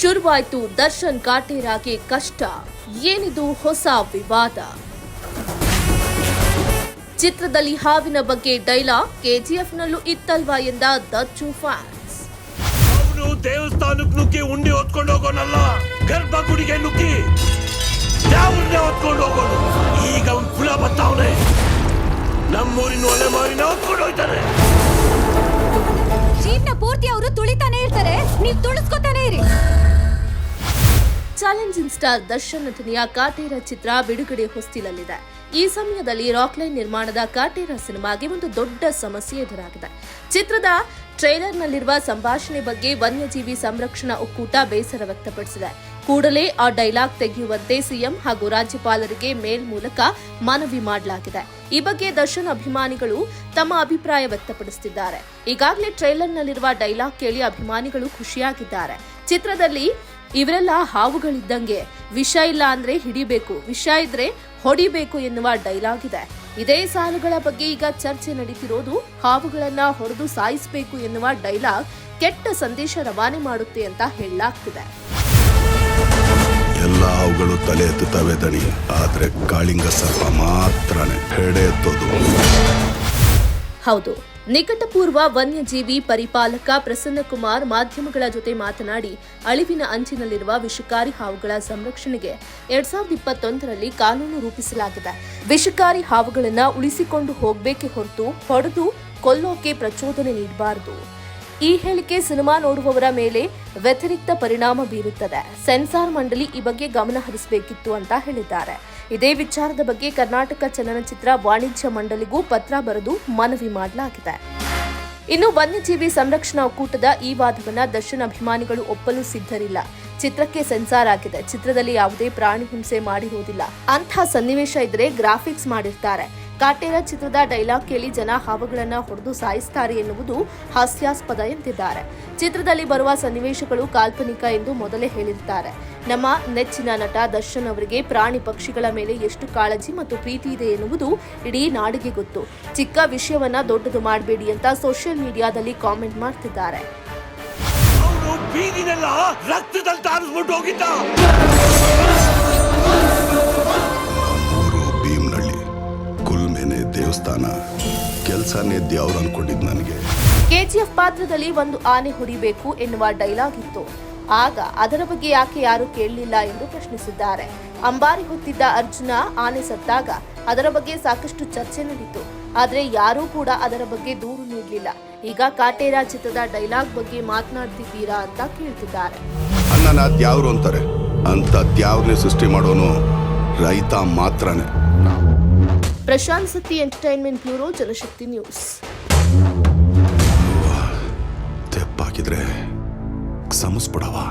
ಶುರುವಾಯ್ತು ದರ್ಶನ್ ಕಾಟೇರಾಗೆ ಕಷ್ಟ. ಏನಿದು ಹೊಸ ವಿವಾದ? ಚಿತ್ರದಲ್ಲಿ ಹಾವಿನ ಬಗ್ಗೆ ಡೈಲಾಗ್ ಕೆಜಿಎಫ್ನಲ್ಲೂ ಇತ್ತಲ್ವಾ ಎಂದ ದಚ್ಚು ಫ್ಯಾನ್ಸ್. ಅವನು ದೇವಸ್ಥಾನಕ್ಕೆ ನುಗ್ಗಿ ಉಂಡಿ ಹೊತ್ಕೊಂಡು ಹೋಗೋನಲ್ಲ ಗರ್ಭಗುಡಿಗೆ ನುಗ್ಗಿ ಯಾವನ್ನೇ ಹೊತ್ಕೊಂಡು ಹೋಗೋನು. ಈಗ ಅವ್ನ್ ಕುಲ ಬತ್ತಾವನೆ. ನಮ್ಮೂರಿನ ಒಲೆ ಮಾರಿನ ಹೊತ್ಕೊಂಡು ಹೋಯ್ತಾನೆ. ಜೀವನ ಪೂರ್ತಿ ಅವರು ತುಳಿತಾನೆ ಇರ್ತಾರೆ. ನೀವು ತುಳಿಸ್ಕೊತಾನೆ ಇರಿ. ಚಾಲೆಂಜಿಂಗ್ ಸ್ಟಾರ್ ದರ್ಶನ್ ನಟನೆಯ ಕಾಟೇರ ಚಿತ್ರ ಬಿಡುಗಡೆ ಹೊಸ್ತಿಲಲ್ಲಿದೆ. ಈ ಸಮಯದಲ್ಲಿ ರಾಕ್ಲೈನ್ ನಿರ್ಮಾಣದ ಕಾಟೇರ ಸಿನಿಮಾಗೆ ಒಂದು ದೊಡ್ಡ ಸಮಸ್ಯೆ ಎದುರಾಗಿದೆ. ಚಿತ್ರದ ಟ್ರೈಲರ್ನಲ್ಲಿರುವ ಸಂಭಾಷಣೆ ಬಗ್ಗೆ ವನ್ಯಜೀವಿ ಸಂರಕ್ಷಣಾ ಒಕ್ಕೂಟ ಬೇಸರ ವ್ಯಕ್ತಪಡಿಸಿದೆ. ಕೂಡಲೇ ಆ ಡೈಲಾಗ್ ತೆಗೆಯುವಂತೆ ಸಿಎಂ ಹಾಗೂ ರಾಜ್ಯಪಾಲರಿಗೆ ಮೇಲ್ ಮೂಲಕ ಮನವಿ ಮಾಡಲಾಗಿದೆ. ಈ ಬಗ್ಗೆ ದರ್ಶನ್ ಅಭಿಮಾನಿಗಳು ತಮ್ಮ ಅಭಿಪ್ರಾಯ ವ್ಯಕ್ತಪಡಿಸುತ್ತಿದ್ದಾರೆ. ಈಗಾಗಲೇ ಟ್ರೈಲರ್ನಲ್ಲಿರುವ ಡೈಲಾಗ್ ಕೇಳಿ ಅಭಿಮಾನಿಗಳು ಖುಷಿಯಾಗಿದ್ದಾರೆ. ಚಿತ್ರದಲ್ಲಿ ಇವರೆಲ್ಲ ಹಾವುಗಳಿದ್ದಂಗೆ ವಿಷ ಇಲ್ಲ ಅಂದ್ರೆ ಹಿಡಿಬೇಕು ವಿಷ ಇದ್ರೆ ಹೊಡಿಬೇಕು ಎನ್ನುವ ಡೈಲಾಗ್ ಇದೆ. ಇದೇ ಸಾಲುಗಳ ಬಗ್ಗೆ ಈಗ ಚರ್ಚೆ ನಡೀತಿರೋದು ಹಾವುಗಳನ್ನ ಹೊಡೆದು ಸಾಯಿಸಬೇಕು ಎನ್ನುವ ಡೈಲಾಗ್ ಕೆಟ್ಟ ಸಂದೇಶ ರವಾನೆ ಮಾಡುತ್ತೆ ಅಂತ ಹೇಳಲಾಗ್ತಿದೆ. ಎಲ್ಲ ಅವುಗಳು ತಲೆ ಎತ್ತುತ್ತವೆ ದಣಿ ಆದ್ರೆ ಕಾಳಿಂಗ ಸರ್ಪ ಮಾತ್ರನೇ ಹೆಡೆ ಎತ್ತೋದು. ಹೌದು. ನಿಕಟಪೂರ್ವ ವನ್ಯಜೀವಿ ಪರಿಪಾಲಕ ಪ್ರಸನ್ನಕುಮಾರ್ ಮಾಧ್ಯಮಗಳ ಜೊತೆ ಮಾತನಾಡಿ, ಅಳಿವಿನ ಅಂಚಿನಲ್ಲಿರುವ ವಿಷಕಾರಿ ಹಾವುಗಳ ಸಂರಕ್ಷಣೆಗೆ ಎರಡ್ ಸಾವಿರದ ಇಪ್ಪತ್ತೊಂದರಲ್ಲಿ ಕಾನೂನು ರೂಪಿಸಲಾಗಿದೆ. ವಿಷಕಾರಿ ಹಾವುಗಳನ್ನು ಉಳಿಸಿಕೊಂಡು ಹೋಗಬೇಕೆ ಹೊರತು ಹೊಡೆದು ಕೊಲ್ಲೋಕೆ ಪ್ರಚೋದನೆ ನೀಡಬಾರದು. ಈ ಹೇಳಿಕೆ ಸಿನಿಮಾ ನೋಡುವವರ ಮೇಲೆ ವ್ಯತಿರಿಕ್ತ ಪರಿಣಾಮ ಬೀರುತ್ತದೆ. ಸೆನ್ಸಾರ್ ಮಂಡಳಿ ಈ ಬಗ್ಗೆ ಗಮನ ಹರಿಸಬೇಕಿತ್ತು ಅಂತ ಹೇಳಿದ್ದಾರೆ. ಇದೇ ವಿಚಾರದ ಬಗ್ಗೆ ಕರ್ನಾಟಕ ಚಲನಚಿತ್ರ ವಾಣಿಜ್ಯ ಮಂಡಳಿಗೂ ಪತ್ರ ಬರೆದು ಮನವಿ ಮಾಡಲಾಗಿದೆ. ಇನ್ನು ವನ್ಯಜೀವಿ ಸಂರಕ್ಷಣಾ ಒಕ್ಕೂಟದ ಈ ವಾದವನ್ನ ದರ್ಶನ್ ಅಭಿಮಾನಿಗಳು ಒಪ್ಪಲು ಸಿದ್ಧರಿಲ್ಲ. ಚಿತ್ರಕ್ಕೆ ಸೆನ್ಸಾರ್ ಆಗಿದೆ. ಚಿತ್ರದಲ್ಲಿ ಯಾವುದೇ ಪ್ರಾಣಿ ಹಿಂಸೆ ಮಾಡಿರುವುದಿಲ್ಲ ಅಂಥ ಸನ್ನಿವೇಶ ಇದ್ರೆ ಗ್ರಾಫಿಕ್ಸ್ ಮಾಡಿರ್ತಾರೆ. ಕಾಟೇರ ಚಿತ್ರದ ಡೈಲಾಗ್ ಕೇಳಿ ಜನ ಹಾವುಗಳನ್ನ ಹೊಡೆದು ಸಾಯಿಸ್ತಾರೆ ಎನ್ನುವುದು ಹಾಸ್ಯಾಸ್ಪದ ಎಂದಿದ್ದಾರೆ. ಚಿತ್ರದಲ್ಲಿ ಬರುವ ಸನ್ನಿವೇಶಗಳು ಕಾಲ್ಪನಿಕ ಎಂದು ಮೊದಲೇ ಹೇಳಿರ್ತಾರೆ. ನಮ್ಮ ನೆಚ್ಚಿನ ನಟ ದರ್ಶನ್ ಅವರಿಗೆ ಪ್ರಾಣಿ ಪಕ್ಷಿಗಳ ಮೇಲೆ ಎಷ್ಟು ಕಾಳಜಿ ಮತ್ತು ಪ್ರೀತಿ ಇದೆ ಎನ್ನುವುದು ಇಡೀ ನಾಡಿಗೆ ಗೊತ್ತು. ಚಿಕ್ಕ ವಿಷಯವನ್ನ ದೊಡ್ಡದು ಮಾಡಬೇಡಿ ಅಂತ ಸೋಷಿಯಲ್ ಮೀಡಿಯಾದಲ್ಲಿ ಕಾಮೆಂಟ್ ಮಾಡ್ತಿದ್ದಾರೆ. ಕೆಲ್ಸನೇ ದೇವ್ರು ಅನ್ಕೊಂಡಿದ್ ನನಗೆ. ಕೆಜಿಎಫ್ ಪಾತ್ರದಲ್ಲಿ ಒಂದು ಆನೆ ಹೊಡಿಬೇಕು ಎನ್ನುವ ಡೈಲಾಗ್ ಇತ್ತು. ಆಗ ಅದರ ಬಗ್ಗೆ ಯಾಕೆ ಯಾರು ಕೇಳಲಿಲ್ಲ ಎಂದು ಪ್ರಶ್ನಿಸಿದ್ದಾರೆ. ಅಂಬಾರಿ ಹೊತ್ತಿದ್ದ ಅರ್ಜುನ ಆನೆ ಸತ್ತಾಗ ಅದರ ಬಗ್ಗೆ ಸಾಕಷ್ಟು ಚರ್ಚೆ ನಡೀತು. ಆದ್ರೆ ಯಾರೂ ಕೂಡ ಅದರ ಬಗ್ಗೆ ದೂರು ನೀಡಲಿಲ್ಲ. ಈಗ ಕಾಟೇರ ಚಿತ್ರದ ಡೈಲಾಗ್ ಬಗ್ಗೆ ಮಾತನಾಡ್ತಿದ್ದೀರಾ ಅಂತ ಕೇಳ್ತಿದ್ದಾರೆ. ಅಣ್ಣನ ದ್ಯಾವ್ರು ಅಂತಾರೆ. ಅಂತ ದ್ಯಾವ್ರನ್ನೇ ಸೃಷ್ಟಿ ಮಾಡೋನು ರೈತ ಮಾತ್ರನೇ. Prashant Satti entertainment bureau Janashakti news. ತೆಪ್ಪಾಕಿದ್ರೆ ಸಮಸ್ಬಿಡವಾ